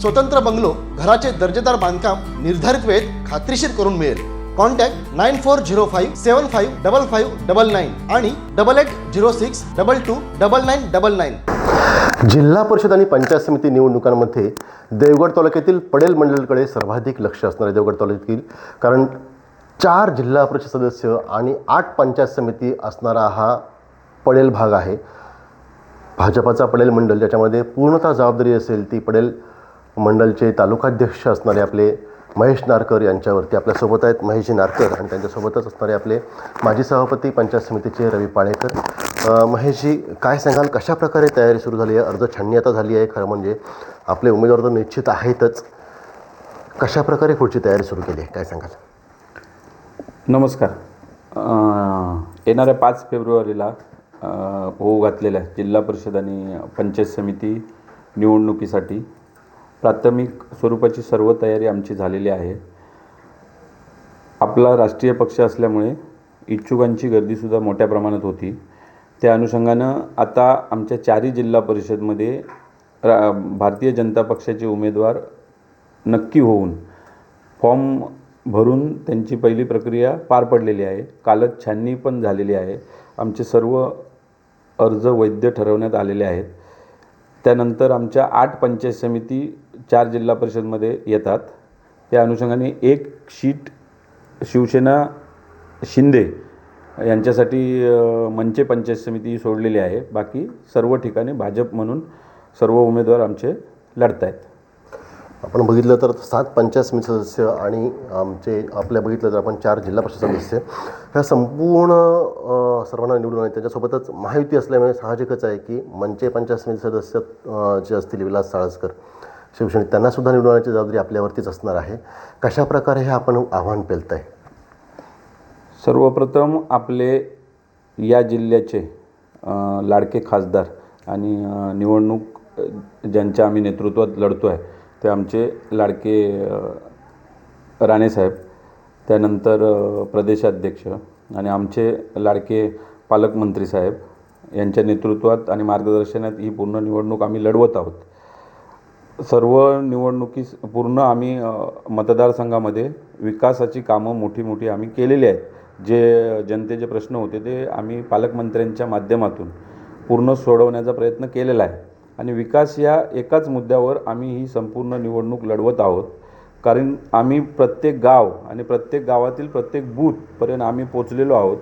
स्वतंत्र बंगलो घराचे दर्जेदार बांधकाम निर्धारित वेळेत खात्रीशीर करून मिळेल. Contact nine four zero five seven five double five double nine आणि double eight zero six double two double nine double nine. जिल्हा परिषद आणि पंचायत समिती निवडणुकांमध्ये देवगड तालुक्यातील पडेल मंडळकडे सर्वाधिक लक्ष असणार आहे देवगड तालुक्यातील कारण चार जिल्हा परिषद सदस्य आणि आठ पंचायत समिती असणारा हा पडेल भाग आहे. भाजपाचा पडेल मंडळ ज्याच्यामध्ये पूर्णतः जबाबदारी असेल ती पडेल मंडलचे तालुकाध्यक्ष असणारे आपले महेश नारकर यांच्यावरती आपल्यासोबत आहेत. महेश नारकर आणि त्यांच्यासोबतच असणारे आपले माजी सभापती पंचायत समितीचे रवी पाळेकर. महेशजी काय सांगाल? कशा प्रकारे तयारी सुरू झाली आहे? अर्ज छाननी आता झाली आहे खरं म्हणजे? आपले उमेदवार तर निश्चित आहेतच. कशा प्रकारे पुढची तयारी सुरू केली आहे? काय सांगाल? नमस्कार. येणाऱ्या पाच फेब्रुवारीला होऊ घातलेल्या जिल्हा परिषद आणि पंचायत समिती निवडणुकीसाठी प्राथमिक स्वरूपाची सर्व तयारी आमची झालेली आहे. आपला राष्ट्रीय पक्ष असल्यामुळे इच्छुकांची गर्दीसुद्धा मोठ्या प्रमाणात होती. त्या अनुषंगानं आता आमच्या चारही जिल्हा परिषदमध्ये रा भारतीय जनता पक्षाचे उमेदवार नक्की होऊन फॉर्म भरून त्यांची पहिली प्रक्रिया पार पडलेली आहे. कालच छाननी पण झालेली आहे. आमचे सर्व अर्ज वैध ठरवण्यात आलेले आहेत. त्यानंतर आमच्या आठ पंचायत समिती चार जिल्हा परिषदमध्ये येतात. त्या अनुषंगाने एक शीट शिवसेना शिंदे यांच्यासाठी अ, मंचे पंचायत समिती सोडलेली आहे. बाकी सर्व ठिकाणी भाजप म्हणून सर्व उमेदवार आमचे लढत आहेत आपण बघितलं तर सात पंचायत समिती सदस्य आणि आमचे आपल्या बघितलं तर आपण चार जिल्हा परिषद सदस्य. ह्या संपूर्ण सर्वांना निवडून आहे त्याच्यासोबतच महायुती असल्यामुळे साहजिकच आहे की मंचे पंचायत समिती सदस्य जे असतील विलास साळसकर शिवसेने त्यांनासुद्धा निवडून आणण्याची जबाबदारी आपल्यावरतीच असणार आहे. कशा प्रकारे हे आपण आव्हान पेलत आहे सर्वप्रथम आपले या जिल्ह्याचे लाडके खासदार आणि निवडणूक ज्यांच्या आम्ही नेतृत्वात लढतो आहे ते आमचे लाडके राणेसाहेब त्यानंतर प्रदेशाध्यक्ष आणि आमचे लाडके पालकमंत्री साहेब यांच्या नेतृत्वात आणि मार्गदर्शनात ही पूर्ण निवडणूक आम्ही लढवत आहोत. सर्व निवडणुकीस पूर्ण आम्ही मतदारसंघामध्ये विकासाची कामं मोठी मोठी आम्ही केलेली आहेत. जे जनतेचे प्रश्न होते ते आम्ही पालकमंत्र्यांच्या माध्यमातून पूर्ण सोडवण्याचा प्रयत्न केलेला आहे. आणि विकास या एकाच मुद्द्यावर आम्ही ही संपूर्ण निवडणूक लढवत आहोत. कारण आम्ही प्रत्येक गाव आणि प्रत्येक गावातील प्रत्येक बूथपर्यंत आम्ही पोचलेलो आहोत.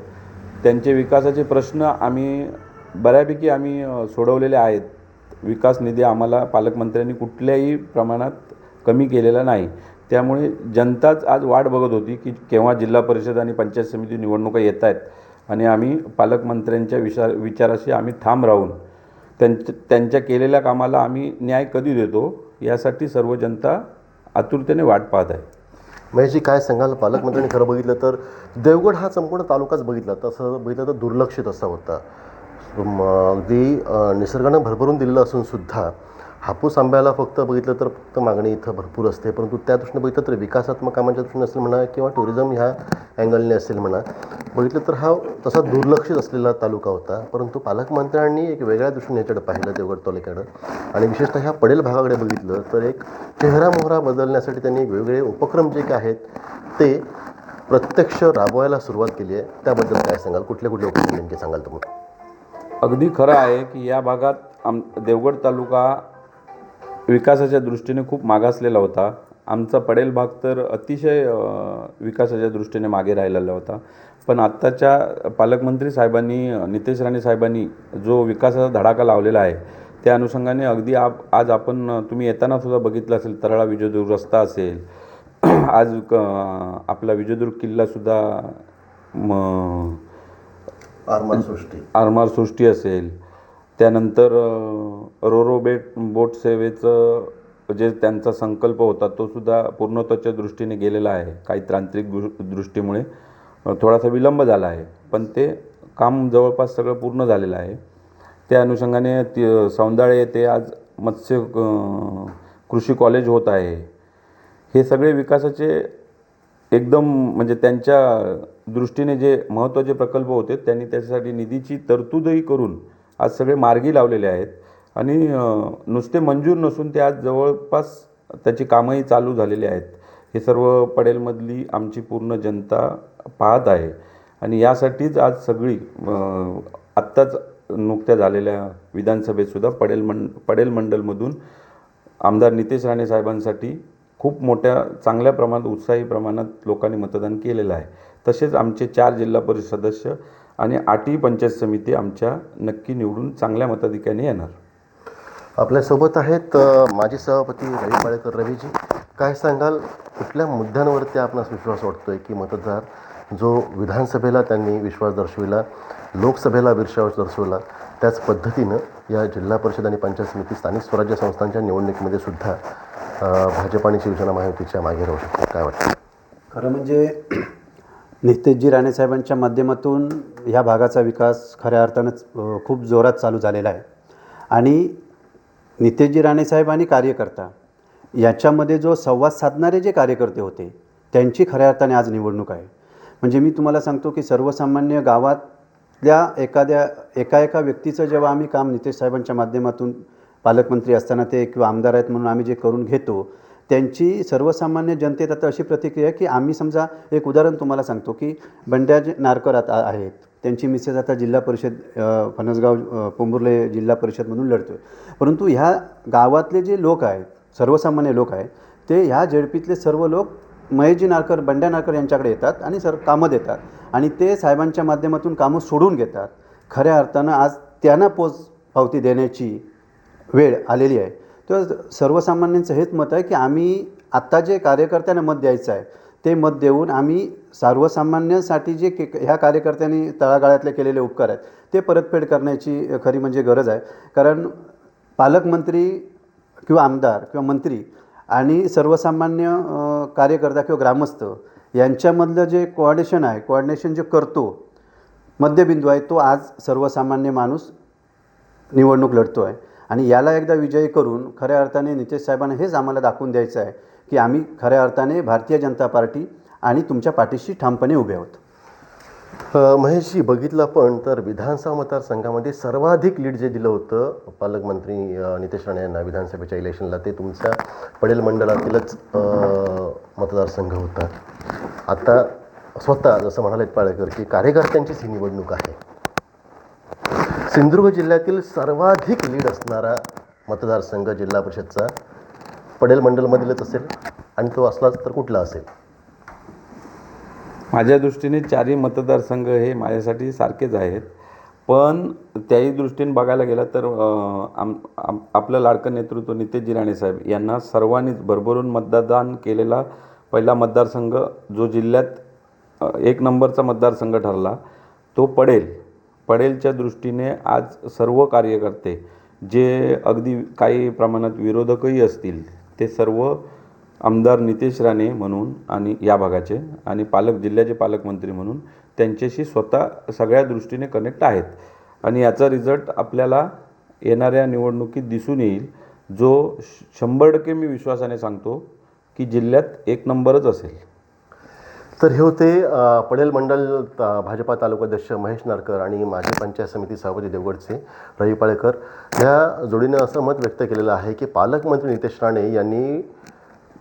त्यांचे विकासाचे प्रश्न आम्ही बऱ्यापैकी आम्ही सोडवलेले आहेत. विकास निधी आम्हाला पालकमंत्र्यांनी कुठल्याही प्रमाणात कमी केलेला नाही. त्यामुळे जनताच आज वाट बघत होती की केव्हा जिल्हा परिषद आणि पंचायत समिती निवडणुका येत आहेत आणि आम्ही पालकमंत्र्यांच्या विचार विचाराशी आम्ही ठाम राहून त्यांच्या त्यांच्या केलेल्या कामाला आम्ही न्याय कधी देतो यासाठी सर्व जनता आतुरतेने वाट पाहत आहे. महेशजी काय सांगाल? पालकमंत्र्यांनी खरं बघितलं तर देवगड हा संपूर्ण तालुकाच बघितला. तसं बघितलं तर दुर्लक्षित असा होता. अगदी निसर्गानं भरभरून दिलेलं असून सुद्धा हापूस आंब्याला फक्त बघितलं तर फक्त मागणी इथं भरपूर असते परंतु त्या दृष्टीने बघितलं तर विकासात्मक कामांच्या दृष्टीने असेल म्हणा किंवा टुरिझम ह्या अँगलने असेल म्हणा बघितलं तर हा तसा दुर्लक्षित असलेला तालुका होता परंतु पालकमंत्र्यांनी एक वेगळ्या दृष्टीने याच्याकडे पाहिलं देवगड तालुक्याकडं आणि विशेषतः ह्या पडेल भागाकडे बघितलं तर एक चेहरा मोहरा बदलण्यासाठी त्यांनी वेगवेगळे उपक्रम जे काय आहेत ते प्रत्यक्ष राबवायला सुरुवात केली आहे. त्याबद्दल काय सांगाल? कुठले कुठले उपक्रम नेमके सांगाल तुम्ही? अगदी खरं आहे की या भागात आम देवगड तालुका विकासाच्या दृष्टीने खूप मागासलेला होता. आमचा पडेल भाग तर अतिशय विकासाच्या दृष्टीने मागे राहिलेला होता. पण आत्ताच्या पालकमंत्री साहेबांनी नितेश राणे साहेबांनी जो विकासाचा धडाका लावलेला आहे त्या अनुषंगाने अगदी आप आज आपण तुम्ही येताना सुद्धा बघितलं असेल तरळा विजयदुर्ग रस्ता असेल आज क आपला विजयदुर्ग किल्लासुद्धा म आरमान सृष्टी. आरमार सृष्टी असेल. त्यानंतर रोरो बेट बोट सेवेचं जे त्यांचा संकल्प होता तो सुद्धा पूर्णत्वाच्या दृष्टीने गेलेला आहे काही तांत्रिक दृ दृष्टीमुळे. थोडासा विलंब झाला आहे पण ते काम जवळपास सगळं पूर्ण झालेलं आहे. त्या अनुषंगाने ती सौंदाळे येथे आज मत्स्य कृषी कॉलेज होत आहे. हे सगळे विकासाचे एकदम म्हणजे त्यांच्या दृष्टीने जे महत्त्वाचे प्रकल्प होते त्यांनी त्याच्यासाठी निधीची तरतूदही करून आज सगळे मार्गी लावलेले आहेत. आणि नुसते मंजूर नसून ते आज जवळपास त्याची कामंही चालू झालेली आहेत. हे सर्व पडेलमधली आमची पूर्ण जनता पाहत आहे. आणि यासाठीच आज सगळी आत्ताच नुकत्या झालेल्या विधानसभेतसुद्धा पडेल मंड पडेल मंडलमधून आमदार नितेश राणे साहेबांसाठी खूप मोठ्या चांगल्या प्रमाणात उत्साही प्रमाणात लोकांनी मतदान केलेलं आहे. तसेच आमचे चार जिल्हा परिषद सदस्य आणि आठही पंचायत समिती आमच्या नक्की निवडून चांगल्या मताधिक्याने येणार. आपल्यासोबत आहेत माजी सभापती रवी पाळेकर रवीजी. काय सांगाल कुठल्या मुद्द्यांवरती आपणास विश्वास वाटतो आहे की मतदार जो विधानसभेला त्यांनी विश्वास दर्शविला लोकसभेला विश्वास दर्शवला त्याच पद्धतीनं या जिल्हा परिषद आणि पंचायत समिती स्थानिक स्वराज्य संस्थांच्या निवडणुकीमध्ये सुद्धा भाजप आणि शिवसेना महायुतीच्या मागे राहू शकतो काय वाटतं? खरं म्हणजे नितेशजी राणेसाहेबांच्या माध्यमातून ह्या भागाचा विकास खऱ्या अर्थानंच खूप जोरात चालू झालेला आहे. आणि नितेशजी राणेसाहेब आणि कार्यकर्ता याच्यामध्ये जो संवाद साधणारे जे कार्यकर्ते होते त्यांची खऱ्या अर्थाने आज निवडणूक आहे. म्हणजे मी तुम्हाला सांगतो की सर्वसामान्य गावात त्या एखाद्या एका एका व्यक्तीचं जेव्हा आम्ही काम नितेश साहेबांच्या माध्यमातून पालकमंत्री असताना ते किंवा आमदार आहेत म्हणून आम्ही जे करून घेतो त्यांची सर्वसामान्य जनतेत आता अशी प्रतिक्रिया आहे की आम्ही समजा एक उदाहरण तुम्हाला सांगतो की बंड्या जे नारकर आता आहेत. त्यांची मिसेस आता जिल्हा परिषद फणसगाव पोंभुर्ले जिल्हा परिषदमधून लढतो आहे परंतु ह्या गावातले जे लोक आहेत सर्वसामान्य लोक आहेत ते ह्या झेडपीतले सर्व लोक महेशजी नारकर बंड्या नारकर यांच्याकडे येतात आणि सर कामं देतात. आणि ते साहेबांच्या माध्यमातून कामं सोडून घेतात. खऱ्या अर्थानं आज त्यांना पोच पावती देण्याची वेळ आलेली आहे. तर सर्वसामान्यांचं हेच मत आहे की आम्ही आत्ता जे कार्यकर्त्यांना मत द्यायचं आहे ते मत देऊन आम्ही सर्वसामान्यांसाठी जे के ह्या कार्यकर्त्यांनी तळागाळातले केलेले उपकार आहेत ते परतफेड करण्याची खरी म्हणजे गरज आहे. कारण पालकमंत्री किंवा आमदार किंवा मंत्री आणि सर्वसामान्य कार्यकर्ता किंवा ग्रामस्थ यांच्यामधलं जे कोऑर्डिनेशन आहे कोऑर्डिनेशन जे करतो मध्यबिंदू आहे तो आज सर्वसामान्य माणूस निवडणूक लढतो आहे आणि याला एकदा विजयी करून खऱ्या अर्थाने नितेश साहेबांना हेच आम्हाला दाखवून द्यायचं आहे की आम्ही खऱ्या अर्थाने भारतीय जनता पार्टी आणि तुमच्या पाठीशी ठामपणे उभे आहोत. महेशजी बघितलं आपण तर विधानसभा मतदारसंघामध्ये सर्वाधिक लीड जे दिलं होतं पालकमंत्री नितेश राणे यांना विधानसभेच्या इलेक्शनला ते तुमच्या पडेल मंडळातीलच मतदारसंघ होता. आता स्वतः जसं म्हणालेत पाळेकर की कार्यकर्त्यांचीच ही निवडणूक आहे. सिंधुदुर्ग जिल्ह्यातील सर्वाधिक लीड असणारा मतदारसंघ जिल्हा परिषदचा पडेल मंडलमधीलच असेल आणि तो असलाच तर कुठला असेल? माझ्या दृष्टीने चारही मतदारसंघ हे माझ्यासाठी सारखेच आहेत. पण त्याही दृष्टीने बघायला गेलं तर आम आम आपलं लाडकं नेतृत्व नितेशजी राणेसाहेब यांना सर्वांनीच भरभरून मतदान केलेला पहिला मतदारसंघ जो जिल्ह्यात एक नंबरचा मतदारसंघ ठरला तो पडेल. पडेलच्या दृष्टीने आज सर्व कार्यकर्ते जे अगदी काही प्रमाणात विरोधकही असतील ते सर्व आमदार नितेश राणे म्हणून आणि या भागाचे आणि पालक जिल्ह्याचे पालकमंत्री म्हणून त्यांच्याशी स्वतः सगळ्या दृष्टीने कनेक्ट आहेत. आणि याचा रिझल्ट आपल्याला येणाऱ्या निवडणुकीत दिसून येईल. जो श- शंभर टक्के मी विश्वासाने सांगतो की जिल्ह्यात एक नंबरच असेल. तर हे होते पडेल मंडल ता- भाजपा तालुकाध्यक्ष महेश नारकर आणि माजी पंचायत समिती सभापती देवगडचे रवी पाळेकर. या जोडीनं असं मत व्यक्त केलेलं आहे की पालकमंत्री नितेश राणे यांनी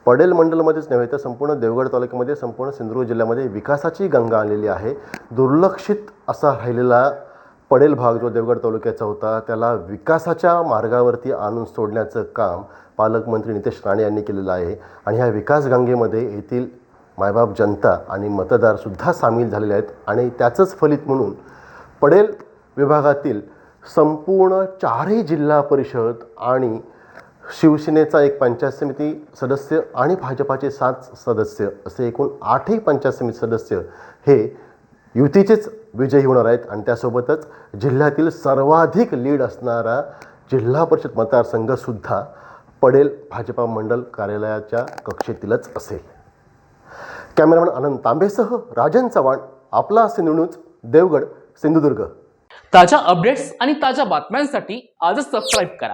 पडेल मंडलमध्येच नव्हे तर संपूर्ण देवगड तालुक्यामध्ये संपूर्ण सिंधुदुर्ग जिल्ह्यामध्ये विकासाची गंगा आलेली आहे. दुर्लक्षित असा राहिलेला पडेल भाग जो देवगड तालुक्याचा होता त्याला विकासाच्या मार्गावरती आणून सोडण्याचं काम पालकमंत्री नितेश राणे यांनी केलेलं आहे. आणि ह्या विकास गंगेमध्ये येथील मायबाप जनता आणि मतदारसुद्धा सामील झालेले आहेत. आणि त्याचंच फलित म्हणून पडेल विभागातील संपूर्ण चारही जिल्हा परिषद आणि शिवसेनेचा एक पंचायत समिती सदस्य आणि भाजपाचे सात सदस्य असे एकूण आठही पंचायत समिती सदस्य हे युतीचेच विजयी होणार आहेत. आणि त्यासोबतच जिल्ह्यातील सर्वाधिक लीड असणारा जिल्हा परिषद मतदारसंघसुद्धा पडेल. भाजपा मंडल कार्यालयाच्या कक्षेतीलच असेल. कॅमेरामॅन आनंद तांबेसह राजन चव्हाण आपला असे न्यूज देवगड सिंधुदुर्ग. ताज्या अपडेट्स आणि ताज्या बातम्यांसाठी आजच सबस्क्राईब करा.